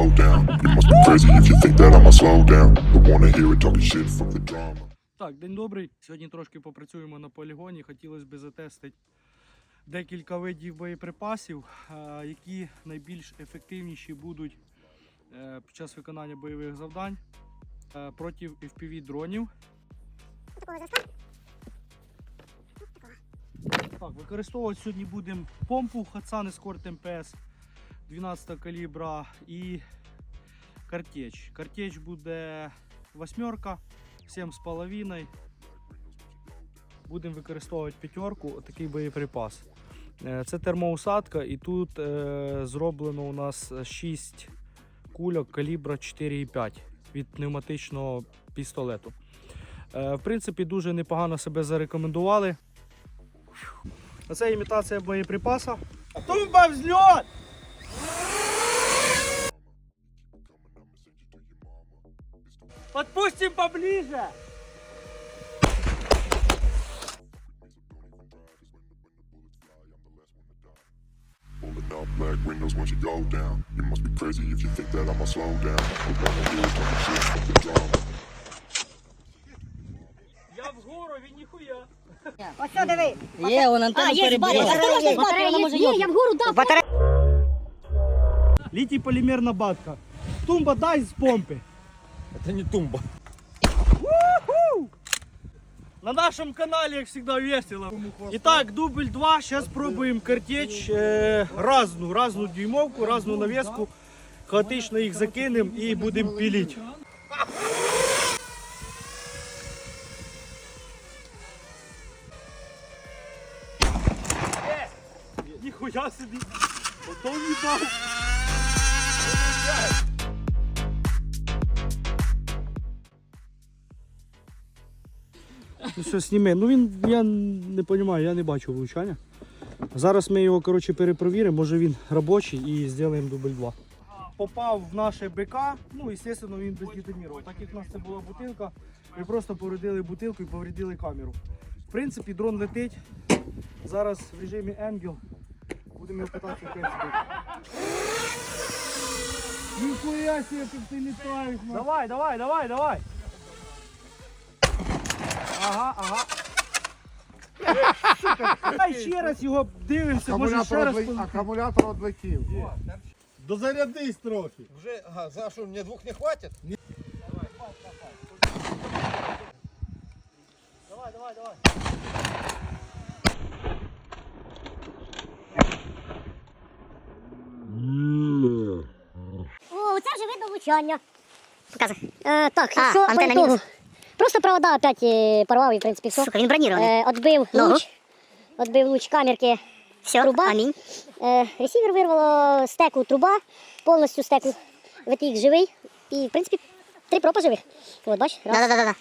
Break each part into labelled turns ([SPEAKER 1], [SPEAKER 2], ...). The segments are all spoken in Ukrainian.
[SPEAKER 1] go down. You must be crazy if you think that I'ma slow down. Don't wanna hear it talking shit, fuck the drama.
[SPEAKER 2] Так, день добрий. Сьогодні трошки попрацюємо на полігоні. Хотілося б затестити декілька видів боєприпасів, які найбільш ефективніші будуть е, під час виконання бойових завдань е, проти FPV дронів. Так, використовувати сьогодні будемо помпу Hatsan Escort МПС 12 калібра і картеч. Картеч буде восьмерка. 7,5. Будемо використовувати п'ятерку, такий боєприпас. Е, Це термоусадка і тут е, зроблено у нас 6 кульок калібра 4,5 від пневматичного пістолету. Е, в принципі, дуже непогано себе зарекомендували. Оце імітація боєприпаса. Тумба взльот! Подпустим поближе!
[SPEAKER 1] Pulling up black windows once you go down. You must be crazy if you think that I'ma slow down. Don't wanna hear it talking shit, fuck the drama.
[SPEAKER 2] Я вгору, він ніхуя.
[SPEAKER 3] Ось що диви.
[SPEAKER 4] Є, вон антенна
[SPEAKER 3] А, є,
[SPEAKER 4] перебила.
[SPEAKER 3] батарея є, батарея є, є, я вгору дав. Батарея.
[SPEAKER 2] Літій полімерна батка. Тумба дай з помпи.
[SPEAKER 5] Это не тумба.
[SPEAKER 2] На нашем канале, как всегда, весело. Итак, дубль 2. Сейчас пробуем картеч э, разну, разну дюймовку, разну навеску. Хаотично їх закинем і будемо пилить. Е, Ніхуя собі. Ото їбав. Ну що, сніми. Ну він, я не розумію, я не бачу влучання. Зараз ми його коротше, перепровіримо, може він робочий і зробимо дубль 2. Попав в наше БК, ну, звісно, він бездетонірував. Так як в нас це була бутилка, ми просто повредили бутилку і повредили камеру. В принципі, дрон летить. Зараз в режимі Angel будемо його питатися в принципі. Ніхуя себе, як ти літаєш. Давай, давай, давай, давай. Ага, ага. Давай ще раз його дивимося, може ще раз.
[SPEAKER 6] Акумулятор, відли- акумулятор відлетів.
[SPEAKER 5] Дозарядись трохи. Вже, ага, за що, мені двох не хватить?
[SPEAKER 2] Давай, давай, давай.
[SPEAKER 3] О, це вже видно влучання. Показуй. Е, так,
[SPEAKER 4] А,
[SPEAKER 3] що
[SPEAKER 4] антенна
[SPEAKER 3] по ітогу?
[SPEAKER 4] мінус.
[SPEAKER 3] Просто провода опять е, порвав і, в принципі, все.
[SPEAKER 4] Сука, він бронірований.
[SPEAKER 3] Е, отбив
[SPEAKER 4] Ногу.
[SPEAKER 3] луч. Отбив луч камерки.
[SPEAKER 4] Все,
[SPEAKER 3] труба.
[SPEAKER 4] амінь.
[SPEAKER 3] Е, ресівер вирвало стеку труба, повністю стеку VTX живий. І, в принципі, три пропа живих. От, бач, раз.
[SPEAKER 4] Да-да-да.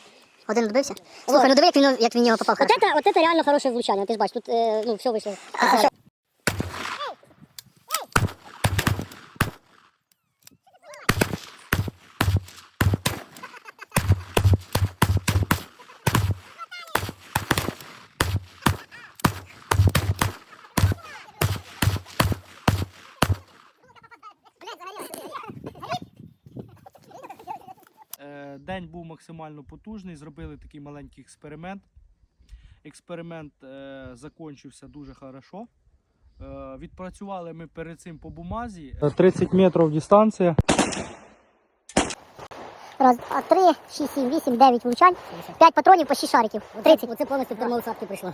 [SPEAKER 4] Один відбився. Слухай, ну диви, як він, як він в нього попав.
[SPEAKER 3] От
[SPEAKER 4] хорошо.
[SPEAKER 3] це, от це реально хороше влучання. Ти ж бачиш, тут е, ну, все вийшло.
[SPEAKER 2] Е, День був максимально потужний, зробили такий маленький експеримент. Експеримент е, закінчився дуже хорошо. Е, відпрацювали ми перед цим по бумазі. 30 метрів дистанція.
[SPEAKER 3] Раз, а, три, шість, сім, вісім, дев'ять влучань, п'ять патронів по шість шариків. 30.
[SPEAKER 4] Оце повністю термоусадки прийшло.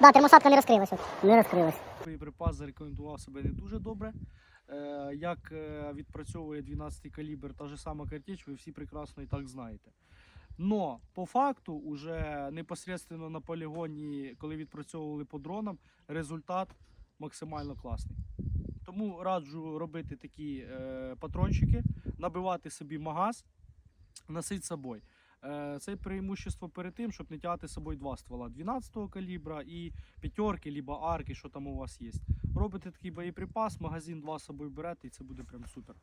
[SPEAKER 3] Да, термосадка не розкрилася.
[SPEAKER 4] Не розкрилось.
[SPEAKER 2] Боєприпас зарекомендував себе не дуже добре. Е, Як е, відпрацьовує 12-й калібр та ж сама картеч, ви всі прекрасно і так знаєте. Но по факту, уже непосредственно на полігоні, коли відпрацьовували по дронам, результат максимально класний. Тому раджу робити такі е, патрончики, набивати собі магаз, носити з собою. Е, це преимущество перед тим, щоб не тягати з собою два ствола 12 калібра і п'ятерки, либо арки, що там у вас є. Робите такий боєприпас, магазин два з собою берете, і це буде прям супер.